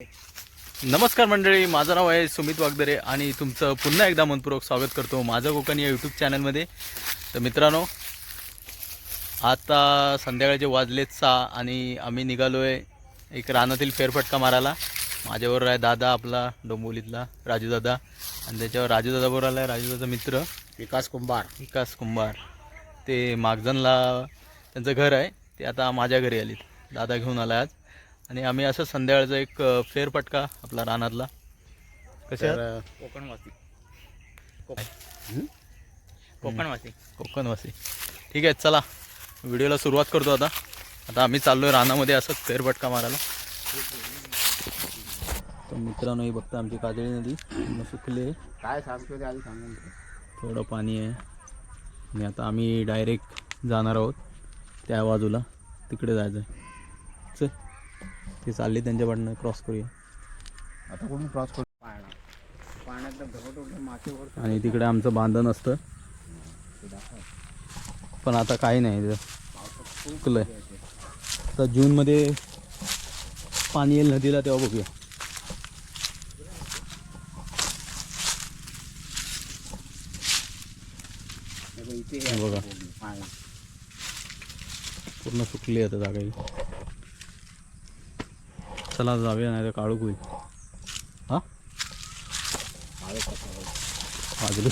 नमस्कार मंडळी माझं नाव आहे सुमित वागदरे आणि तुमचं पुन्हा एकदा मनपूर्वक स्वागत करतो माझं कोकण या यूट्यूब चॅनलमध्ये तर मित्रांनो आता संध्याकाळचे वाजलेत सहा आणि आम्ही निघालो आहे एक रानातील फेरफटका मारायला. माझ्याबरोबर आहे दादा आपला डोंबिवलीतला राजूदादा आणि त्याच्यावर राजूदादा बरोबर आला आहे राजूदादा मित्र. विकास कुंभार. विकास कुंभार. ते मागजनला त्यांचं घर आहे ते आता माझ्या घरी आलीत. दादा घेऊन आला आज. आणि आम्ही असं संध्याकाळचा एक अ, फेरफटका आपला रानातला. कशा कोकणवासी? कोकणवासी. कोकणवासी. ठीक आहे चला. व्हिडिओला सुरुवात करतो आता. आता आम्ही चाललो आहे रानामध्ये असंच फेरफटका मारायला. तर मित्रांनो हे बघता आमची काजळी नदी. सुकली आहे. काय सांगतो आधी सांगून. थोडं पाणी आहे. आणि आता आम्ही डायरेक्ट जाणार आहोत त्या बाजूला. तिकडे जायचं आहे ते चालले त्यांच्याकडनं क्रॉस करूया. आता कोणी क्रॉस करू? पाण्यात आणि तिकडे आमचं बांधण असतं. पण आता काही नाही सुकलं आहे आता जूनमध्ये पाणी येईल नदीला तेव्हा बघूया. बघ, पूर्ण सुकली आता जागा चला जाऊया नाही तर काळूक होईल. हां? वाजलं.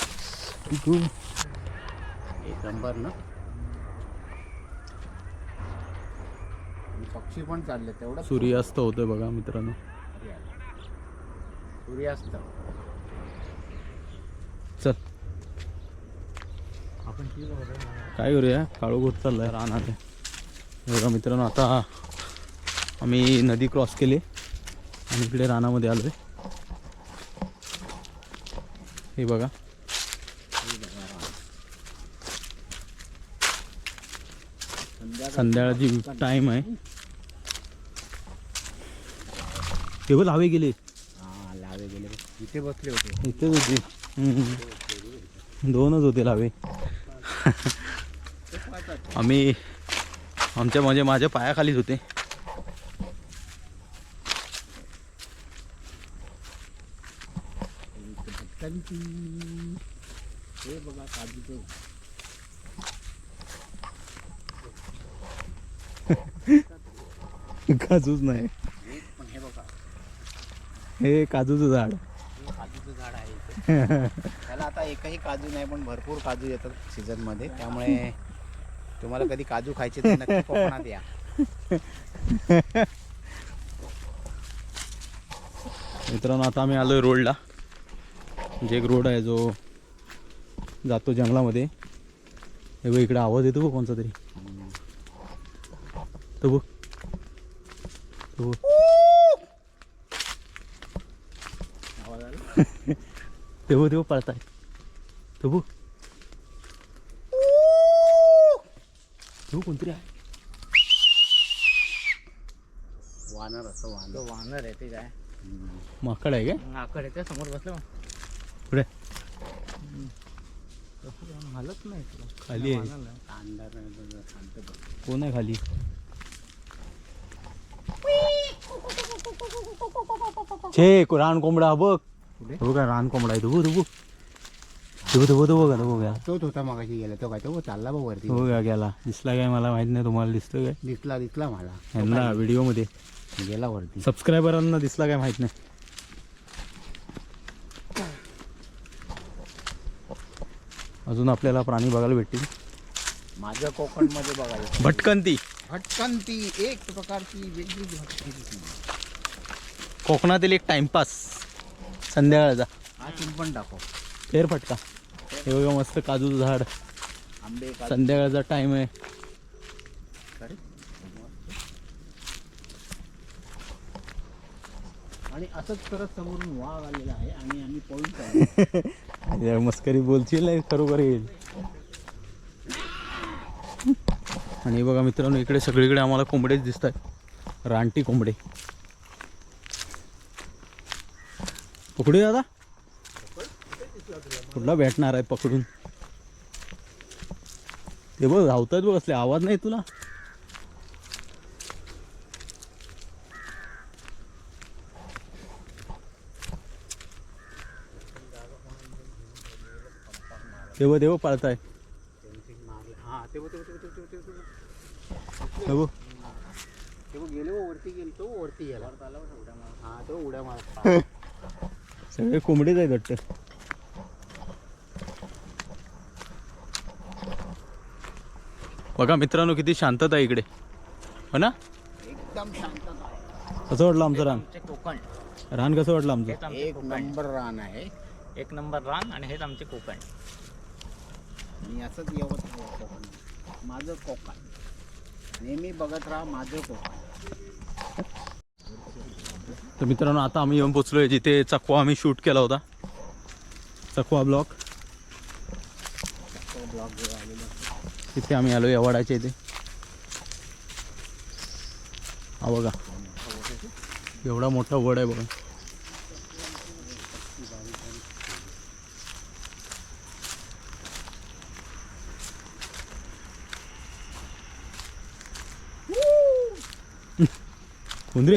तू एक नंबर ना? पक्षी पण चालले तेवढं सूर्यास्त होतोय बघा मित्रांनो. सूर्यास्त. चल. आपण काय करूया? काळू होत चाललाय रानात. बघा मित्रांनो आता आम्ही नदी क्रॉस केली. आणि इकडे रानामध्ये आलोय. हे बघा. संध्याकाळची टाइम आहे. हे बघ लावे गेले. हा लावे गेले. इथे बसले होते. इथेच होते. दोनच होते लावे. आम्ही आमच्या म्हणजे माझ्या पायाखालीच होते. हे बघा काजूचं. काजूच नाही. हे पण हे बघा. हे काजूचं झाड. हे काजूचं झाड आहे इथे. त्याला आता एकही काजू नाही पण भरपूर काजू येतात सीझनमध्ये त्यामुळे तुम्हाला कधी काजू खायचे तर नक्की कोकणात या. मित्रांनो आता आम्ही आलोय रोडला. म्हणजे एक रोड आहे जो जातो जंगलामध्ये. हे बघ इकडे आवाज येतो बघ कोणचा तरी. तो बघ. तो बघ. आवाज आला? ते बघ ते बघ पळताय. तो बघ. तो कोणतरी आहे. वानर असं वानर. वानर आहे ते काय? माकड आहे काय? आकड आहे त्या समोर बसलं पुढे. हलत नाही खाली आहे. कोण आहे खाली? छे को- रान कोंबडा बघ? तो काय रान कोंबडा आहे तो. बघ तो बघ. तो बघ, तो बघ, तो बघा. तो बघा तोच होता मगाशी गेला. तो काय तो चालला बघ वरती. बघा गेला. दिसला काय मला? माहीत नाही तुम्हाला दिसतो काय? दिसला दिसला मला. यांना व्हिडिओमध्ये गेला वरती. सबस्क्रायबरांना दिसला काय? माहीत नाही. अजून आपल्याला प्राणी बघायला भेटतील. माझ्या कोकणमध्ये बघायला भटकंती. भटकंती एक प्रकारची वेगळी भटकंती कोकणातील एक टाइमपास. संध्याकाळचा हा चिन पण टाको फेरफटका हे बघा मस्त काजूचं झाड. आंबे काजू. संध्याकाळचा टाइम आहे. अरे. आणि असंच करत समोरून वाघ आलेला आहे आणि आम्ही पळून चाललो. यार मस्करी बोलशील नाही खरोखर येईल. आणि बघा मित्रांनो इकडे सगळीकडे आम्हाला कोंबडेच दिसत आहेत रानटी कोंबडे. पकडू दादा? कुठला भेटणार आहे पकडून? ते बघ धावतात बघ असले आवाज नाही तुला? हा तो उड्या मारत सगळे कोंबडीच आहेत वाटतं. बघा मित्रांनो किती शांतता आहे इकडे. हो ना? एकदम शांतता आहे. कसं वाटलं आमचं रान? आमचे कोकण. रान कसं वाटलं आमचं? एक नंबर रान आहे. एक नंबर रान आणि हेच आमचे कोकण. आणि असंच येवत राहावं कोकण माझं कोकण. नेहमी बघत राहा माझं कोकण. तर मित्रांनो आता आम्ही येऊन पोचलोय. जिथे चकवा आम्ही शूट केला होता. चकवा ब्लॉक आलेला तिथे आम्ही आलो या वडाच्या इथे. हा बघा. एवढा मोठा वड आहे बघा. कोण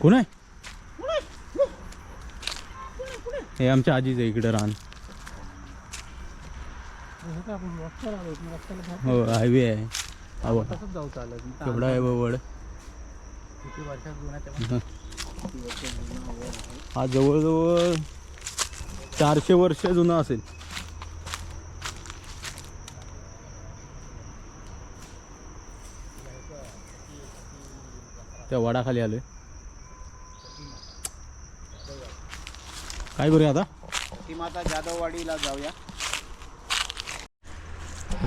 कोण आहे? हे आमच्या आजीच आहे इकडे रान. हो हायवे आहे. आवड एवढा आहे बवड वड. हा जवळजवळ चारशे वर्ष जुना असेल. त्या वडाखाली आलोय. काय करूया आता? ती माता जाधववाडीला जाऊया.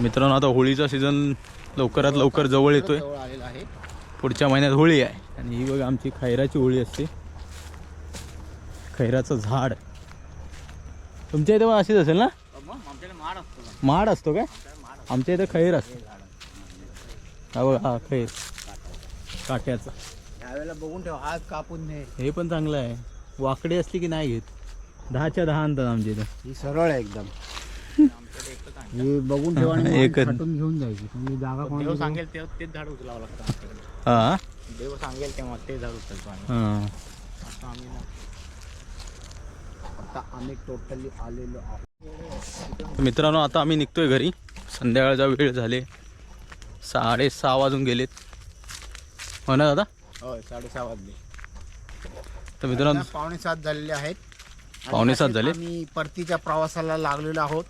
मित्रांनो आता होळीचा सीझन लवकरात लवकर जवळ येतोय. जवळ आलेला आहे. पुढच्या महिन्यात होळी आहे. आणि ही बघा आमची खैराची होळी असते. खैराचं झाड. तुमच्या इथे पण अशीच असेल ना? आमच्याकडे माड असतो ना. माड असतो काय? आमच्या इथे खैर असतो. हा बघा हा खैर. काट्याचा. यावेळेला बघून ठेव आज कापून ने हे पण चांगलं आहे. वाकडी असली की नाही घेत. दहाच्या दहा आणतात आमच्या इथं. ही सरळ आहे एकदम. हे बघून ठेव आणि एकच. छाटून घेऊन जायची. जागा देव सांगेल तेव्हा तेच झाड उचलावं लागतं आमच्याकडे. हा? देव सांगेल तेव्हा ते झाड उचलतो आम्ही. हा. असं आम्ही ना आता आम्ही टोटली आलेलो आहोत. तर मित्रांनो आता आम्ही निघतोय घरी. संध्याकाळचा वेळ झाले. साडेसहा वाजून गेलेत. हो ना दादा? होय साडेसहा वाजले. तर मित्रांनो आता पावणे सात झालेले आहेत. आणि पावणे सात असेच झाले? आम्ही परतीच्या प्रवासाला लागलेलो आहोत.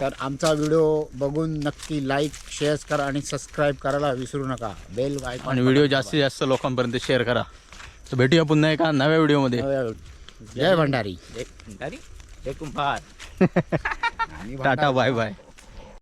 तर आमचा व्हिडिओ बघून नक्की लाईक शेअर करा आणि सबस्क्राईब करायला विसरू नका. बेल आयकॉन आणि व्हिडिओ जास्तीत जास्त लोकांपर्यंत शेअर करा. तर भेटूया पुन्हा एका नव्या व्हिडिओमध्ये. जय भंडारी. एक भंडारी. एक कुंभार. आणि टाटा बाय बाय